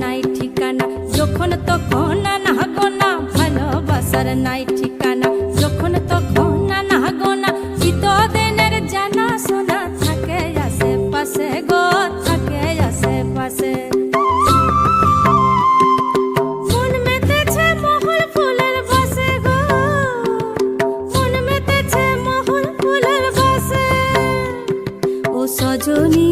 নাই ঠিকানা। যখন তখন না গোনা ভালোবাসার নাই ঠিকানা। যখন তখন না গোনা চিতদিনের জানা শোনা থাকে আশেপাশে গো, থাকে আশেপাশে। মন